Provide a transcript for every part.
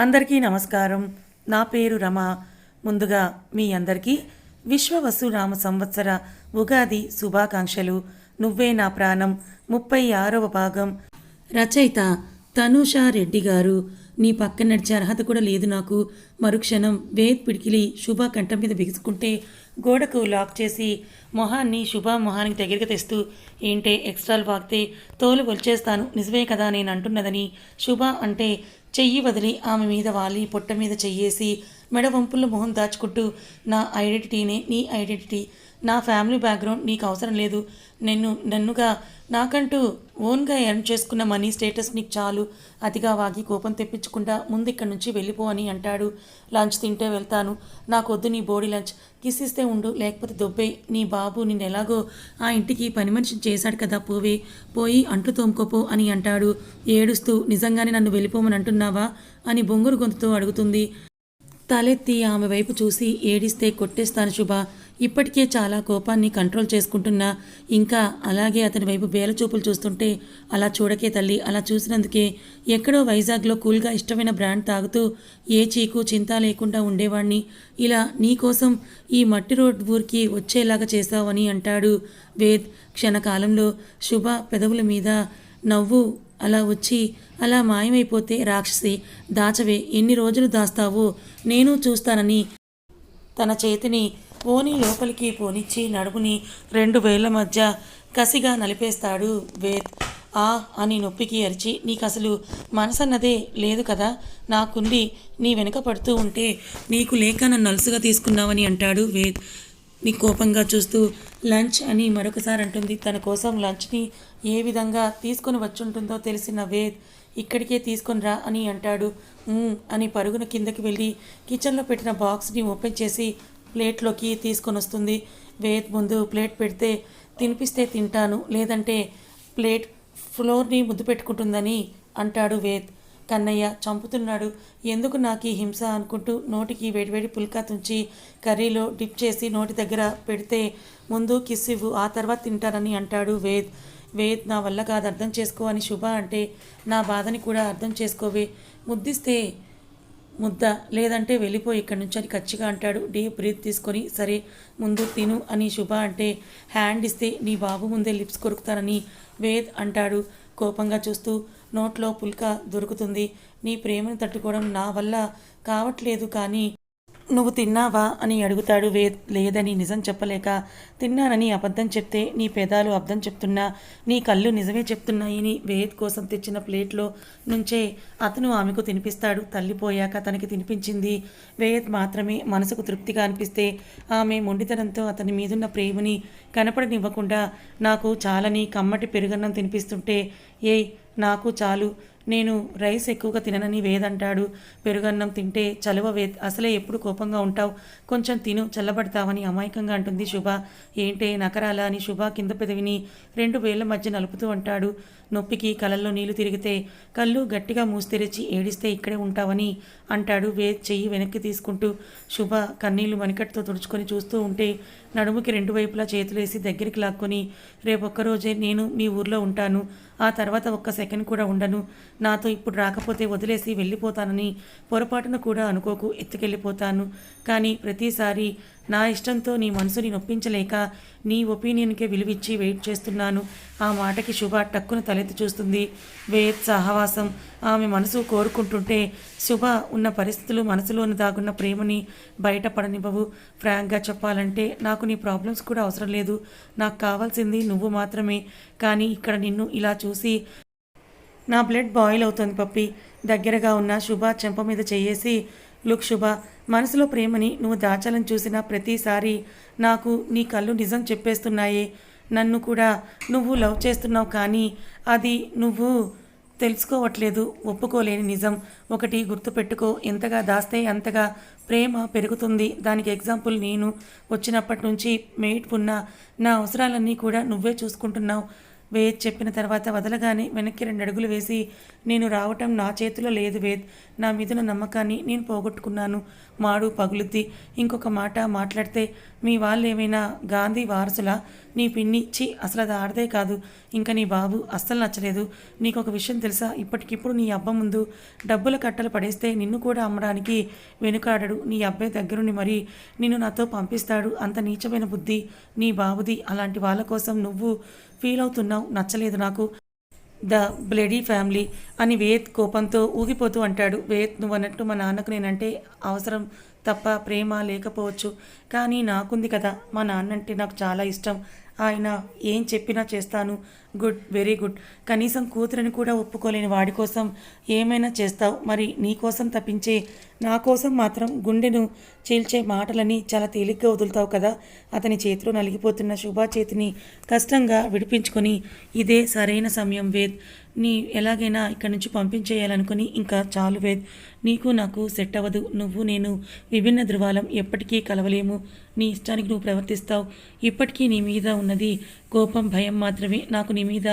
అందరికీ నమస్కారం. నా పేరు రమ. ముందుగా మీ అందరికీ విశ్వవసునామ సంవత్సర ఉగాది శుభాకాంక్షలు. నువ్వే నా ప్రాణం. ముప్పై ఆరవ భాగం. రచయిత తనుషా రెడ్డి గారు. నీ పక్కన నడిచే అర్హత కూడా లేదు నాకు. మరుక్షణం వేద్ పిడికిలి శుభ కంఠం మీద బిగుసుకుంటే గోడకు లాక్ చేసి మొహాన్ని శుభ మొహానికి దగ్గరికి తెస్తూ ఏంటే ఎక్స్ట్రాలు వాగితే తోలు వచ్చేస్తాను నిజమే కదా నేను అంటున్నదని. శుభ అంటే చెయ్యి వదిలి ఆమె మీద వాలి పొట్ట మీద చెయ్యేసి మెడ వంపుల్లో మొహం దాచుకుంటూ నా ఐడెంటిటీనే నీ ఐడెంటిటీ నా ఫ్యామిలీ బ్యాక్గ్రౌండ్ నీకు అవసరం లేదు. నిన్ను నన్నుగా నాకంటూ ఓన్గా ఎర్న్ చేసుకున్న మనీ స్టేటస్ నీకు చాలు. అతిగా వాగి కోపం తెప్పించకుండా ముందు ఇక్కడి నుంచి వెళ్ళిపో అని అంటాడు. లంచ్ తింటే వెళ్తాను. నాకొద్దు నీ బోడీ లంచ్. కిసిస్తే ఉండు లేకపోతే దొబ్బే నీ బాబు నిన్ను ఎలాగో ఆ ఇంటికి పని మనిషిని చేశాడు కదా పోవే. పోయి అంట్లు తోముకోపో అని అంటాడు. ఏడుస్తూ నిజంగానే నన్ను వెళ్ళిపోమని అంటున్నావా? అని బొంగురు గొంతుతో అడుగుతుంది. తలెత్తి ఆమె వైపు చూసి ఏడిస్తే కొట్టేస్తాను శుభ. ఇప్పటికే చాలా కోపాన్ని కంట్రోల్ చేసుకుంటున్నా ఇంకా అలాగే అతని వైపు బేలచూపులు చూస్తుంటే అలా చూడకే తల్లి అలా చూసినందుకే ఎక్కడో వైజాగ్లో కూల్గా ఇష్టమైన బ్రాండ్ తాగుతూ ఏ చీకు చింత లేకుండా ఉండేవాణ్ణి. ఇలా నీకోసం ఈ మట్టి రోడ్ ఊరికి వచ్చేలాగా చేశావని అంటాడు వేద్. క్షణకాలంలో శుభ పెదవుల మీద నవ్వు అలా వచ్చి అలా మాయమైపోతే రాక్షసి దాచవే ఎన్ని రోజులు దాస్తావో నేను చూస్తానని తన చేతిని పోనీ లోపలికి పోనిచ్చి నడుముని రెండు వేళ్ళ మధ్య కసిగా నలిపేస్తాడు వేద్. ఆ అని నొప్పికి అరిచి నీకు అసలు మనసన్నదే లేదు కదా? నాకుంది నీ వెనుక పడుతూ ఉంటే నీకు లేక నన్ను నలుసుగా తీసుకున్నావని అంటాడు వేద్. నీ కోపంగా చూస్తూ లంచ్ అని మరొకసారి అంటుంది. తన కోసం లంచ్ని ఏ విధంగా తీసుకొని వచ్చుంటుందో తెలిసిన వేద్ ఇక్కడికే తీసుకొని రా అని అంటాడు. అని పరుగున కిందకి వెళ్ళి కిచెన్లో పెట్టిన బాక్స్ని ఓపెన్ చేసి ప్లేట్లోకి తీసుకొని వస్తుంది. వేద్ ముందు ప్లేట్ పెడితే తినిపిస్తే తింటాను. లేదంటే ప్లేట్ ఫ్లోర్ని ముద్దు పెట్టుకుంటుందని అంటాడు వేద్ కన్నయ్య చంపుతున్నాడు. ఎందుకు నాకు ఈ హింస అనుకుంటూ నోటికి వేడివేడి పుల్కా తుంచి కర్రీలో డిప్ చేసి నోటి దగ్గర పెడితే ముందు కిస్ ఇవ్వు ఆ తర్వాత తింటానని అంటాడు వేద్ వేద్ నా వల్ల కాదు అర్థం చేసుకో అని శుభ అంటే నా బాధని కూడా అర్థం చేసుకోవే. ముద్దిస్తే ముద్ద లేదంటే వెళ్ళిపో ఇక్కడి నుంచి అని ఖచ్చిగా అంటాడు. డీప్ బ్రీత్ తీసుకొని సరే ముందు తిను అని శుభ అంటే హ్యాండ్ ఇస్తే నీ బాబు ముందే లిప్స్ కొరుకుతానని వేద్ అంటాడు. కోపంగా చూస్తూ నోట్లో పుల్క దొరుకుతుంది. నీ ప్రేమను తట్టుకోవడం నా వల్ల కావట్లేదు కానీ నువ్వు తిన్నావా? అని అడుగుతాడు. వే లేదని నిజం చెప్పలేక తిన్నానని అబద్ధం చెప్తే నీ పెదాలు అబద్ధం చెప్తున్నా నీ కళ్ళు నిజమే చెప్తున్నాయని వేద్ కోసం తెచ్చిన ప్లేట్లో నుంచే అతను ఆమెకు తినిపిస్తాడు. తల్లిపోయాక తనకి తినిపించింది. వేద్ మాత్రమే మనసుకు తృప్తిగా అనిపిస్తే ఆమె మొండితనంతో అతని మీదున్న ప్రేమని కనపడనివ్వకుండా నాకు చాలని కమ్మటి పెరుగన్నం తినిపిస్తుంటే ఏయ్ నాకు చాలు. నేను రైస్ ఎక్కువగా తిననని వేదంటాడు. పెరుగన్నం తింటే చలువ వేద్ అసలే ఎప్పుడు కోపంగా ఉంటావు? కొంచెం తిను చల్లబడతావని అమాయకంగా అంటుంది శుభ. ఏంటే నకరాల అని శుభ కింద పెదవిని రెండు వేళ్ళ మధ్య నలుపుతూ అంటాడు. నొప్పికి కళ్ళల్లో నీళ్ళు తిరిగితే కళ్ళు గట్టిగా మూసితెరిచి ఏడిస్తే ఇక్కడే ఉంటావని అంటాడు వే చెయ్యి వెనక్కి తీసుకుంటూ. శుభ కన్నీళ్ళు మణికట్టుతో తుడుచుకొని చూస్తూ ఉంటే నడుముకి రెండు వైపులా చేతులేసి దగ్గరికి లాక్కొని రేపొక్కరోజే నేను మీ ఊర్లో ఉంటాను. ఆ తర్వాత ఒక్క సెకండ్ కూడా ఉండను. నాతో ఇప్పుడు రాకపోతే వదిలేసి వెళ్ళిపోతానని పొరపాటున కూడా అనుకోకు ఎత్తుకెళ్ళిపోతాను. కానీ ప్రతిసారి నా ఇష్టంతో నీ మనసుని నొప్పించలేక నీ ఒపీనియన్కే విలువిచ్చి వెయిట్ చేస్తున్నాను. ఆ మాటకి శుభ టక్కున తలెత్తి చూస్తుంది. వేద్ సహవాసం. ఆమె మనసు కోరుకుంటుంటే శుభ ఉన్న పరిస్థితులు మనసులోని దాగున్న ప్రేమని బయటపడనివ్వవు. ఫ్రాంక్గా చెప్పాలంటే నాకు నీ ప్రాబ్లమ్స్ కూడా అవసరం లేదు. నాకు కావాల్సింది నువ్వు మాత్రమే. కానీ ఇక్కడ నిన్ను ఇలా చూసి నా బ్లడ్ బాయిల్ అవుతుంది పప్పి. దగ్గరగా ఉన్న శుభ చెంప మీద చేయేసి లుక్ శుభ మనసులో ప్రేమని నువ్వు దాచాలని చూసిన ప్రతిసారి నాకు నీ కళ్ళు నిజం చెప్పేస్తున్నాయే. నన్ను కూడా నువ్వు లవ్ చేస్తున్నావు కానీ అది నువ్వు తెలుసుకోవట్లేదు. ఒప్పుకోలేని నిజం. ఒకటి గుర్తుపెట్టుకో. ఎంతగా దాస్తే అంతగా ప్రేమ పెరుగుతుంది. దానికి ఎగ్జాంపుల్ నేను. వచ్చినప్పటి నుంచి మేట్ ఉన్న నా అవసరాలన్నీ కూడా నువ్వే చూసుకుంటున్నావు. వేద్ చెప్పిన తర్వాత వదలగానే వెనక్కి రెండు అడుగులు వేసి నేను రావటం నా చేతిలో లేదు వేద్ నా మీదున్న నమ్మకాన్ని నేను పోగొట్టుకున్నాను. మాడు పగులుద్ది. ఇంకొక మాట మాట్లాడితే మీ వాళ్ళు ఏమైనా గాంధీ వారసులా? నీ పిన్ని చి అసలు అది ఆడదే కాదు. ఇంకా నీ బాబు అస్సలు నచ్చలేదు. నీకు ఒక విషయం తెలుసా? ఇప్పటికిప్పుడు నీ అబ్బ ముందు డబ్బుల కట్టలు పడేస్తే నిన్ను కూడా అమ్మడానికి వెనుకాడడు నీ అబ్బాయి దగ్గరుండి మరి. నిన్ను నాతో పంపిస్తాడు అంత నీచమైన బుద్ధి నీ బాబుది. అలాంటి వాళ్ళ కోసం నువ్వు ఫీల్ అవుతున్నావు నచ్చలేదు నాకు. ద బ్లడీ ఫ్యామిలీ అని వేద్ కోపంతో ఊగిపోతూ అంటాడు. వేద్ నువ్వు అన్నట్టు మా నాన్నకు నేనంటే అవసరం తప్ప ప్రేమ లేకపోవచ్చు. కానీ నాకుంది కదా మా నాన్నంటే నాకు చాలా ఇష్టం. ఆయన ఏం చెప్పినా చేస్తాను. Good very good. కనీసం కూతురని కూడా ఒప్పుకోలేని వాడి కోసం ఏమైనా చేస్తావు? మరి నీ కోసం తప్పించే నా కోసం మాత్రం గుండెను చీల్చే మాటలని చాలా తేలిగ్గా వదులుతావు కదా. అతని చేతిలో నలిగిపోతున్న శుభా చేతిని కష్టంగా విడిపించుకొని ఇదే సరైన సమయం వేద్. నీ ఎలాగైనా ఇక్కడి నుంచి పంపించేయాలనుకుని ఇంకా చాలు వేద్. నీకు నాకు సెట్ అవ్వదు. నువ్వు నేను విభిన్న ధృవాలం ఎప్పటికీ కలవలేము. నీ ఇష్టానికి నువ్వు ప్రవర్తిస్తావు. ఇప్పటికీ నీ మీద ఉన్నది కోపం భయం మాత్రమే. నాకు నీ మీద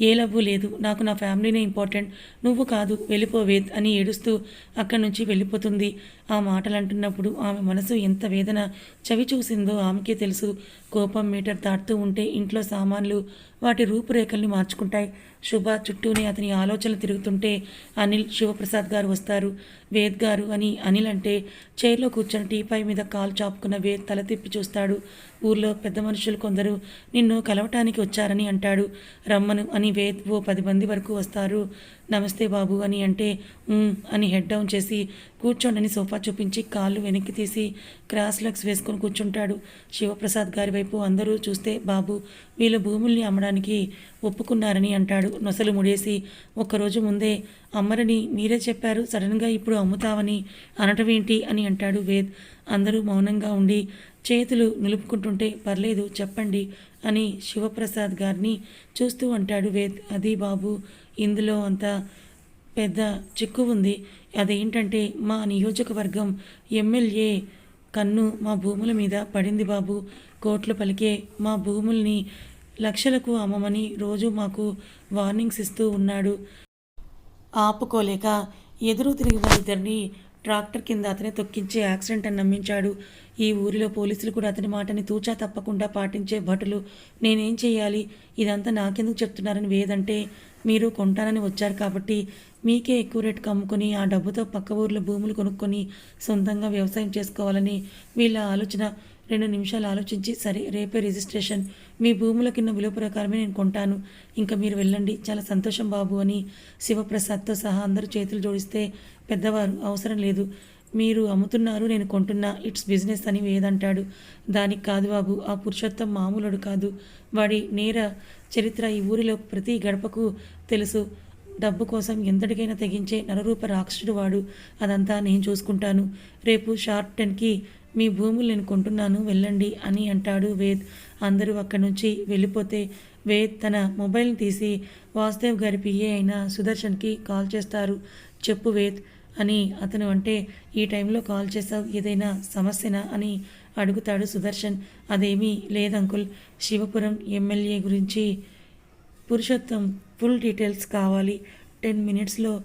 ఏ లవ్వు లేదు. నాకు నా ఫ్యామిలీనే ఇంపార్టెంట్. నువ్వు కాదు వెళ్ళిపోవేద్ అని ఏడుస్తూ అక్కడి నుంచి వెళ్ళిపోతుంది. ఉంటుంది ఆ మాటలు అంటున్నప్పుడు ఆమె మనసు ఎంత వేదన చవి చూసిందో ఆమెకే తెలుసు. కోపం మీటర్ దాటుతూ ఉంటే ఇంట్లో సామాన్లు వాటి రూపురేఖల్ని మార్చుకుంటాయి. శుభ చుట్టూనే అతని ఆలోచనలు తిరుగుతుంటే అనిల్ శివప్రసాద్ గారు వస్తారు. వేద్ గారు అని అనిల్ అంటే చైర్లో కూర్చొని టీపై మీద కాలు చాపుకున్న వేద్ తల తిప్పి చూస్తాడు. ఊర్లో పెద్ద మనుషులు కొందరు నిన్ను కలవటానికి వచ్చారని అంటాడు. రమ్మను అని వేద్ ఓ పది మంది వరకు వస్తారు. నమస్తే బాబు అని అంటే అని హెడ్ డౌన్ చేసి కూర్చోండని సోఫా చూపించి కాళ్ళు వెనక్కి తీసి క్రాస్ లెగ్స్ వేసుకొని కూర్చుంటాడు. శివప్రసాద్ గారి వైపు అందరూ చూస్తే బాబు వీళ్ళు భూముల్ని అమ్మడానికి ఒప్పుకున్నారని అంటాడు. నొసలు ముడేసి ఒక్కరోజు ముందే అమ్మరని మీరే చెప్పారు సడన్గా ఇప్పుడు అమ్ముతావని అనటం ఏంటి అని అంటాడు వేద్. అందరూ మౌనంగా ఉండి చేతులు నిలుపుకుంటుంటే పర్లేదు చెప్పండి అని శివప్రసాద్ గారిని చూస్తూ అంటాడు వేద్. అది బాబు ఇందులో అంత పెద్ద చిక్కు ఉంది. అదేంటంటే మా నియోజకవర్గం ఎమ్మెల్యే కన్ను మా భూముల మీద పడింది బాబు. కోట్లు పలికే మా భూముల్ని లక్షలకు అమ్మమని రోజు మాకు వార్నింగ్స్ ఇస్తూ ఉన్నాడు. ఆపుకోలేక ఎదురు తిరిగిన ఇద్దరిని ట్రాక్టర్ కింద అతనే తొక్కించే యాక్సిడెంట్ అని నమ్మించాడు. ఈ ఊరిలో పోలీసులు కూడా అతని మాటని తూచా తప్పకుండా పాటించే భటులు. నేనేం చేయాలి? ఇదంతా నాకెందుకు చెప్తున్నారని వేదంటే మీరు కొంటానని వచ్చారు కాబట్టి మీకే ఎక్కువ రేటుకు అమ్ముకొని ఆ డబ్బుతో పక్క ఊర్లో భూములు కొనుక్కొని సొంతంగా వ్యవసాయం చేసుకోవాలని వీళ్ళ ఆలోచన. రెండు నిమిషాలు ఆలోచించి సరే రేపే రిజిస్ట్రేషన్. మీ భూముల కింద విలువ ప్రకారమే నేను కొంటాను. ఇంకా మీరు వెళ్ళండి. చాలా సంతోషం బాబు అని శివప్రసాద్తో సహా అందరూ చేతులు జోడిస్తే పెద్దవారు అవసరం లేదు. మీరు అమ్ముతున్నారు నేను కొంటున్నా. ఇట్స్ బిజినెస్ అని వేదంటాడు. దానికి కాదు బాబు ఆ పురుషోత్తం మామూలుడు కాదు. వాడి నేర చరిత్ర ఈ ఊరిలో ప్రతి గడపకు తెలుసు. డబ్బు కోసం ఎంతటికైనా తెగించే నరరూప రాక్షసుడు వాడు. అదంతా నేను చూసుకుంటాను. రేపు షార్ట్ టెన్కి మీ భూములు నేను కొంటున్నాను వెళ్ళండి అని అంటాడు వేద్. అందరూ అక్కడి నుంచి వెళ్ళిపోతే వేద్ తన మొబైల్ని తీసి వాసుదేవ్ గారి పిఏ అయిన సుదర్శన్కి కాల్ చేస్తారు. చెప్పు వేద్ అని అతను అంటే ఈ టైంలో కాల్ చేసావు ఏదైనా సమస్యనా? అని అడుగుతాడు సుదర్శన్. అదేమీ లేదంకుల్. శివపురం ఎమ్మెల్యే గురించి పురుషోత్తం ఫుల్ డీటెయిల్స్ కావాలి. టెన్ మినిట్స్లో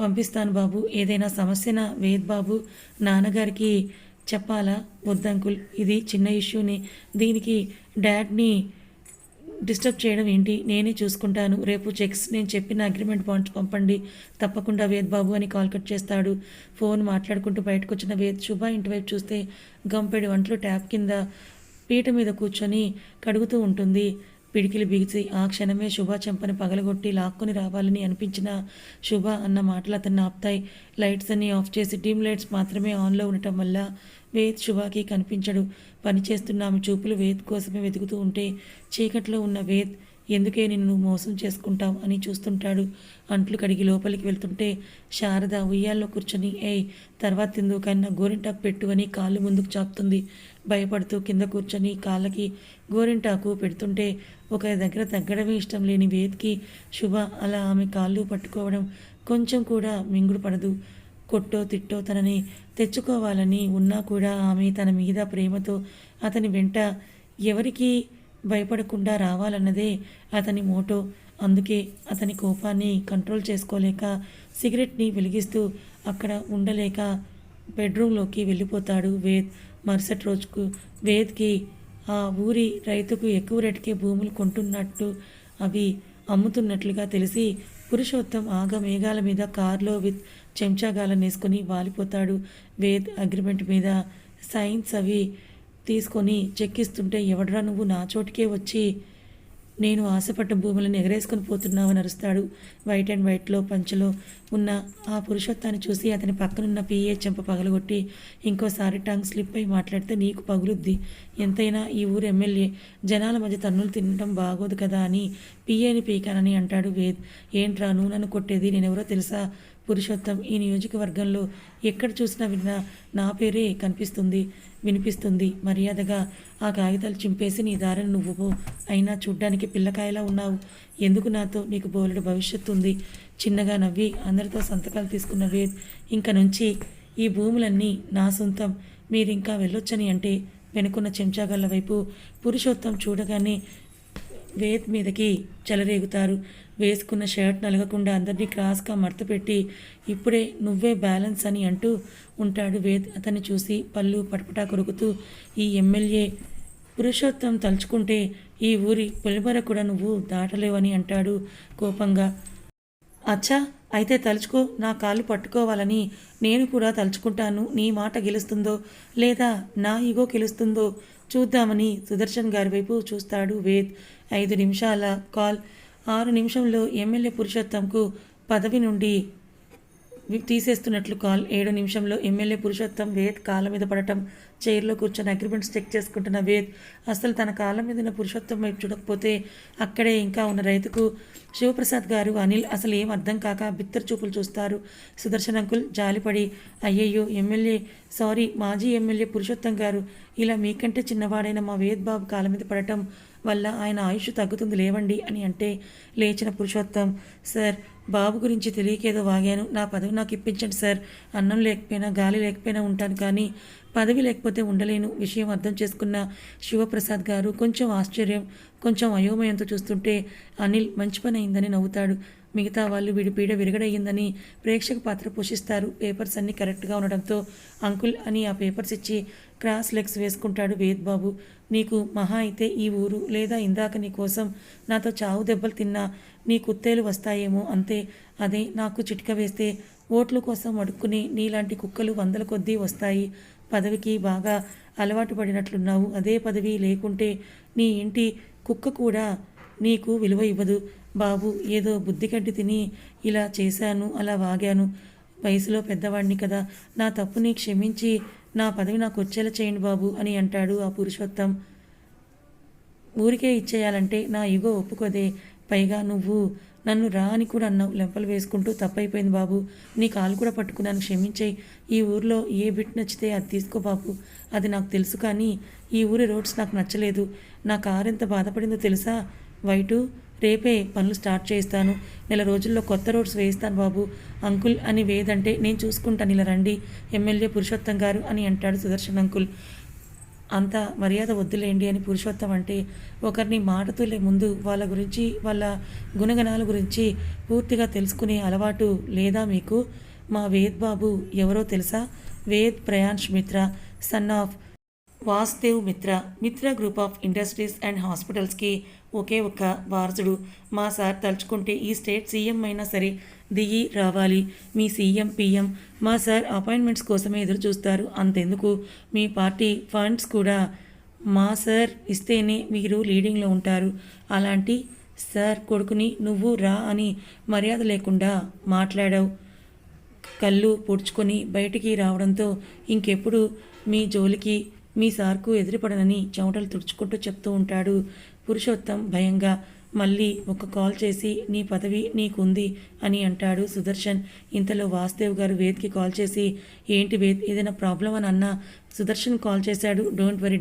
పంపిస్తాను బాబు. ఏదైనా సమస్యనా? వేద్ బాబు నాన్నగారికి చెప్పాలా? వద్దంకుల్ ఇది చిన్న ఇష్యూని. దీనికి డాడ్ని డిస్టర్బ్ చేయడం ఏంటి? నేనే చూసుకుంటాను. రేపు చెక్స్ నేను చెప్పిన అగ్రిమెంట్ పాయింట్స్ పంపండి. తప్పకుండా వేద్ బాబు అని కాల్ కట్ చేస్తాడు. ఫోన్ మాట్లాడుకుంటూ బయటకు వచ్చిన వేద్ శుభ ఇంటివైపు చూస్తే గంపెడి వంటలు ట్యాప్ కింద పీట మీద కూర్చొని కడుగుతూ ఉంటుంది. పిడికిలు బిగిసి ఆ క్షణమే శుభ చెంపని పగలగొట్టి లాక్కుని రావాలని అనిపించిన శుభ అన్న మాటలు అతన్ని ఆపుతాయి. లైట్స్ అన్ని ఆఫ్ చేసి డీమ్ లైట్స్ మాత్రమే ఆన్లో ఉండటం వల్ల వేద్ శుభకి కనిపించడు. పనిచేస్తున్న ఆమె చూపులు వేద్ కోసమే వెతుకుతూ ఉంటే చీకట్లో ఉన్న వేద్ ఎందుకే నిన్ను మోసం చేసుకుంటావు? అని చూస్తుంటాడు. అంట్లు కడిగి లోపలికి వెళ్తుంటే శారద ఉయ్యాల్లో కూర్చొని ఏయ్ తర్వాత ఎందుకన్నా గోరింటాకు పెట్టు అని కాళ్ళు ముందుకు చాపుతుంది. భయపడుతూ కింద కూర్చొని కాళ్ళకి గోరింటాకు పెడుతుంటే ఒక దగ్గర తగ్గడమే ఇష్టం లేని వేద్కి శుభ అలా ఆమె కాళ్ళు పట్టుకోవడం కొంచెం కూడా మింగుడు పడదు. కొట్టో తిట్టో తనని తెచ్చుకోవాలని ఉన్నా కూడా ఆమె తన మీద ప్రేమతో అతని వెంట ఎవరికి భయపడకుండా రావాలన్నదే అతని మోటో. అందుకే అతని కోపాన్ని కంట్రోల్ చేసుకోలేక సిగరెట్ని వెలిగిస్తూ అక్కడ ఉండలేక బెడ్రూమ్లోకి వెళ్ళిపోతాడు వేద్. మరుసటి రోజుకు వేద్కి ఆ ఊరి రైతుకు ఎక్కువ రేటుకే భూములు కొంటున్నట్టు అవి అమ్ముతున్నట్లుగా తెలిసి పురుషోత్తం ఆగ మేఘాల మీద కారులో విత్ చెంచాగాలం వేసుకొని వాలిపోతాడు. వేద్ అగ్రిమెంట్ మీద సైన్స్ అవి తీసుకొని చెక్కిస్తుంటే ఎవడరా నువ్వు నా చోటికే వచ్చి నేను ఆశపడ్డ భూములను ఎగరేసుకొని పోతున్నావని అరుస్తాడు. వైట్ అండ్ వైట్లో పంచలో ఉన్న ఆ పురుషోత్తాన్ని చూసి అతని పక్కనున్న పిఏ చెంప పగలగొట్టి ఇంకోసారి టంగ్ స్లిప్ అయి మాట్లాడితే నీకు పగులుద్ది. ఎంతైనా ఈ ఊరు ఎమ్మెల్యే జనాల మధ్య తన్నులు తినడం బాగోదు కదా అని పిఏని పీకానని అంటాడు వేద్. ఏంట్రా నువ్వు నన్ను కొట్టేది నేనెవరో తెలుసా? పురుషోత్తం ఈ నియోజకవర్గంలో ఎక్కడ చూసినా విన్నా నా పేరే కనిపిస్తుంది. వినిపిస్తుంది. మర్యాదగా ఆ కాగితాలు చింపేసి నీ దారిని నువ్వు పో. అయినా చూడ్డానికి పిల్లకాయలా ఉన్నావు. ఎందుకు నాతో నీకు బోలెడు భవిష్యత్తు ఉంది? చిన్నగా నవ్వి అందరితో సంతకాలు తీసుకున్న వేద్ ఇంక నుంచి ఈ భూములన్నీ నా సొంతం. మీరింకా వెళ్ళొచ్చని అంటే వెనుకున్న చెంచాగళ్ళ వైపు పురుషోత్తం చూడగానే వేద్ మీదకి చెలరేగుతారు. వేసుకున్న షర్ట్ నలగకుండా అందరినీ క్రాస్గా మడతపెట్టి ఇప్పుడే నువ్వే బ్యాలెన్స్ అని అంటూ ఉంటాడు వేద్. అతన్ని చూసి పళ్ళు పటపటా కొరుకుతూ ఈ ఎమ్మెల్యే పురుషోత్తం తలుచుకుంటే ఈ ఊరి పొలిమర కూడా నువ్వు దాటలేవని అంటాడు కోపంగా. అచ్చా అయితే తలుచుకో నా కాళ్ళు పట్టుకోవాలని నేను కూడా తలుచుకుంటాను. నీ మాట గెలుస్తుందో లేదా నా ఈగో గెలుస్తుందో చూద్దామని సుదర్శన్ గారి వైపు చూస్తాడు వేద్. ఐదు నిమిషాల కాల్ ఆరు నిమిషంలో ఎమ్మెల్యే పురుషోత్తంకు పదవి నుండి తీసేస్తున్నట్లు కాల్. ఏడు నిమిషంలో ఎమ్మెల్యే పురుషోత్తం వేద్ కాళ్ళ మీద పడటం చైర్లో కూర్చొని అగ్రిమెంట్స్ చెక్ చేసుకుంటున్న వేద్ అసలు తన కాళ్ళ మీద ఉన్న పురుషోత్తం వైపు చూడకపోతే అక్కడే ఇంకా ఉన్న రైతుకు శివప్రసాద్ గారు అనిల్ అసలు ఏం అర్థం కాక బిత్తర చూపులు చూస్తారు. సుదర్శన్ అంకుల్ జాలిపడి అయ్యయ్యో ఎమ్మెల్యే సారీ మాజీ ఎమ్మెల్యే పురుషోత్తం గారు ఇలా మీకంటే చిన్నవాడైన మా వేద్ బాబు కాళ్ళ మీద పడటం వల్ల ఆయన ఆయుష్ తగ్గుతుంది లేవండి అని అంటే లేచిన పురుషోత్తం సార్ బాబు గురించి తెలియకేదో వాగాను. నా పదవి నాకు ఇప్పించండి సార్. అన్నం లేకపోయినా గాలి లేకపోయినా ఉంటాను కానీ పదవి లేకపోతే ఉండలేను. విషయం అర్థం చేసుకున్న శివప్రసాద్ గారు కొంచెం ఆశ్చర్యం కొంచెం అయోమయంతో చూస్తుంటే అనిల్ మంచి పని అయిందని నవ్వుతాడు. మిగతా వాళ్ళు వీడి పీడ విరగడయ్యిందని ప్రేక్షక పాత్ర పోషిస్తారు. పేపర్స్ అన్నీ కరెక్ట్గా ఉండడంతో అంకుల్ అని ఆ పేపర్స్ ఇచ్చి క్రాస్ లెగ్స్ వేసుకుంటాడు వేద్ బాబు నీకు మహా అయితే ఈ ఊరు లేదా ఇందాక నీ కోసం నాతో చావు దెబ్బలు తిన్నా నీ కుత్తేలు వస్తాయేమో అంతే. అదే నాకు చిటిక వేస్తే ఓట్ల కోసం అడుక్కుని నీలాంటి కుక్కలు వందల కొద్దీ వస్తాయి. పదవికి బాగా అలవాటు పడినట్లున్నావు. అదే పదవి లేకుంటే నీ ఇంటి కుక్క కూడా నీకు విలువ ఇవ్వదు. బాబు ఏదో బుద్ధి తిని ఇలా చేశాను అలా వాగాను. వయసులో పెద్దవాడిని కదా. నా తప్పుని క్షమించి నా పదవి నాకు వచ్చేలా చేయండి బాబు అని అంటాడు ఆ పురుషోత్తం. ఊరికే ఇచ్చేయాలంటే నా ఇగో ఒప్పుకోదే. పైగా నువ్వు నన్ను రా అని కూడా అన్నావు. లెంపలు వేసుకుంటూ తప్పైపోయింది బాబు. నీ కాలు కూడా పట్టుకున్నాను క్షమించేయి. ఈ ఊర్లో ఏ బిట్ నచ్చితే అది తీసుకో బాబు. అది నాకు తెలుసు కానీ ఈ ఊరి రోడ్స్ నాకు నచ్చలేదు. నా కారు ఎంత బాధపడిందో తెలుసా? వైటు రేపే పనులు స్టార్ట్ చేస్తాను నెల రోజుల్లో కొత్త రోడ్స్ వేయిస్తాను బాబు. అంకుల్ అని వేదంటే నేను చూసుకుంటాను ఇలా రండి. ఎమ్మెల్యే పురుషోత్తం గారు అని అంటాడు సుదర్శన్ అంకుల్. అంత మర్యాద వద్దులేండి అని పురుషోత్తం అంటే ఒకరిని మాటతోలే ముందు వాళ్ళ గురించి వాళ్ళ గుణగణాల గురించి పూర్తిగా తెలుసుకునే అలవాటు లేదా మీకు? మా వేద్ బాబు ఎవరో తెలుసా? Ved Prayansh Mitra son of Vasudev Mitra Mitra group of industries and హాస్పిటల్స్కి ఒకే ఒక్క వారసుడు. మా సార్ తలుచుకుంటే ఈ స్టేట్ సీఎం అయినా సరే దిగి రావాలి. మీ సీఎం పీఎం మా సార్ అపాయింట్మెంట్స్ కోసమే ఎదురు చూస్తారు అంతెందుకు? మీ పార్టీ ఫండ్స్ కూడా మా సార్ ఇస్తేనే మీరు లీడింగ్లో ఉంటారు. అలాంటి సార్ కొడుకుని నువ్వు రా అని మర్యాద లేకుండా మాట్లాడావు. కళ్ళు పొడుచుకొని బయటికి రావడంతో ఇంకెప్పుడు మీ జోలికి మీ సార్కు ఎదురుపడనని చెమటలు తుడుచుకుంటూ చెప్తూ ఉంటాడు. పురుషోత్తం భయంగా మళ్ళీ ఒక కాల్ చేసి నీ పదవి నీకుంది అని అంటాడు సుదర్శన్. ఇంతలో వాసుదేవ్ గారు వేద్కి కాల్ చేసి ఏంటి వేద్ ఏదైనా ప్రాబ్లం అని అన్నా? సుదర్శన్ కాల్ చేశాడు don't worry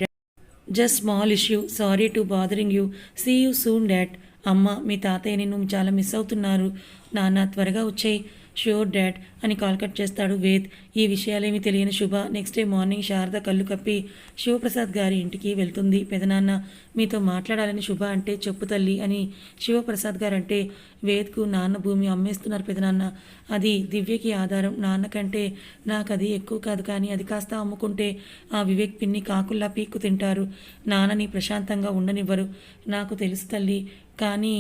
just small issue sorry to bothering you. See you soon dot అమ్మ మీ తాతయ్య నిన్ను చాలా మిస్ అవుతున్నారు. నాన్న త్వరగా వచ్చేయి. షూర్ డాడ్ అని కాల్ కట్ చేస్తాడు వేద్. ఈ విషయాలేమీ తెలియని శుభ. నెక్స్ట్ డే మార్నింగ్ శారద కళ్ళు కప్పి శివప్రసాద్ గారి ఇంటికి వెళ్తుంది. పెదనాన్న మీతో మాట్లాడాలని శుభ అంటే చెప్పు తల్లి అని శివప్రసాద్ గారు అంటే వేద్కు నాన్న భూమి అమ్మేస్తున్నారు పెదనాన్న. అది దివ్యకి ఆధారం. నాన్న కంటే నాకు అది ఎక్కువ కాదు కానీ అది కాస్త అమ్ముకుంటే ఆ వివేక్ పిన్ని కాకుల్లా పీక్కు తింటారు. నాన్నని ప్రశాంతంగా ఉండనివ్వరు. నాకు తెలుసు తల్లి కానీ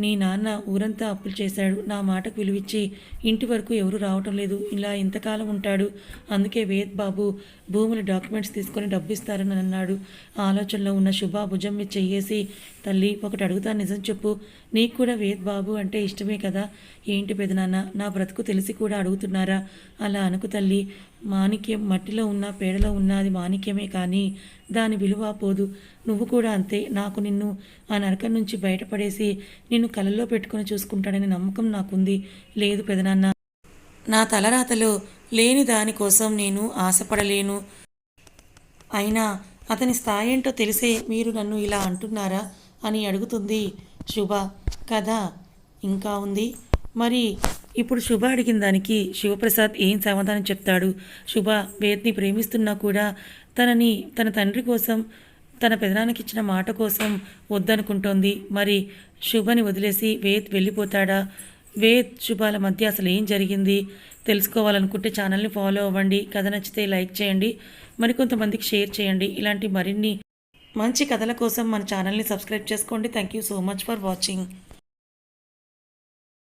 నీ నాన్న ఊరంతా అప్పులు చేశాడు. నా మాటకు విలువిచ్చి ఇంటి వరకు ఎవరు రావటం లేదు. ఇలా ఇంతకాలం ఉంటాడు. అందుకే వేద్ బాబు భూముల డాక్యుమెంట్స్ తీసుకొని డబ్బు ఇస్తారని అన్నాడు. ఆలోచనలో ఉన్న శుభ భుజం మీద చెయ్యేసి తల్లి ఒకటి అడుగుతాను నిజం చెప్పు. నీకు కూడా వేద్ బాబు అంటే ఇష్టమే కదా? ఏంటి పెదనాన్న? నా బ్రతుకు తెలిసి కూడా అడుగుతున్నారా? అలా అనుకు తల్లి. మాణిక్యం మట్టిలో ఉన్న పేడలో ఉన్న అది మాణిక్యమే కానీ దాని విలువ పోదు. నువ్వు కూడా అంతే. నాకు నిన్ను ఆ నరకం నుంచి బయటపడేసి నిన్ను కలలో పెట్టుకొని చూసుకుంటాడనే నమ్మకం నాకుంది. లేదు పెదనాన్న. నా తలరాతలో లేని దానికోసం నేను ఆశపడలేను. అయినా అతని స్థాయి ఏంటో తెలిసే మీరు నన్ను ఇలా అంటున్నారా? అని అడుగుతుంది. శుభ కథ ఇంకా ఉంది. మరి ఇప్పుడు శుభ అడిగిన దానికి శివప్రసాద్ ఏం సమాధానం చెప్తాడు? శుభ వేద్ని ప్రేమిస్తున్నా కూడా తనని తన తండ్రి కోసం తన పెదనానికి ఇచ్చిన మాట కోసం వద్దనుకుంటోంది. మరి శుభని వదిలేసి వేద్ వెళ్ళిపోతాడా? వేద్ శుభాల మధ్య అసలు ఏం జరిగింది? తెలుసుకోవాలనుకుంటే ఛానల్ని ఫాలో అవ్వండి. కథ నచ్చితే లైక్ చేయండి. మరికొంతమందికి షేర్ చేయండి. ఇలాంటి మరిన్ని మంచి కథల కోసం మన ఛానల్ని సబ్స్క్రైబ్ చేసుకోండి. Thank you so much for watching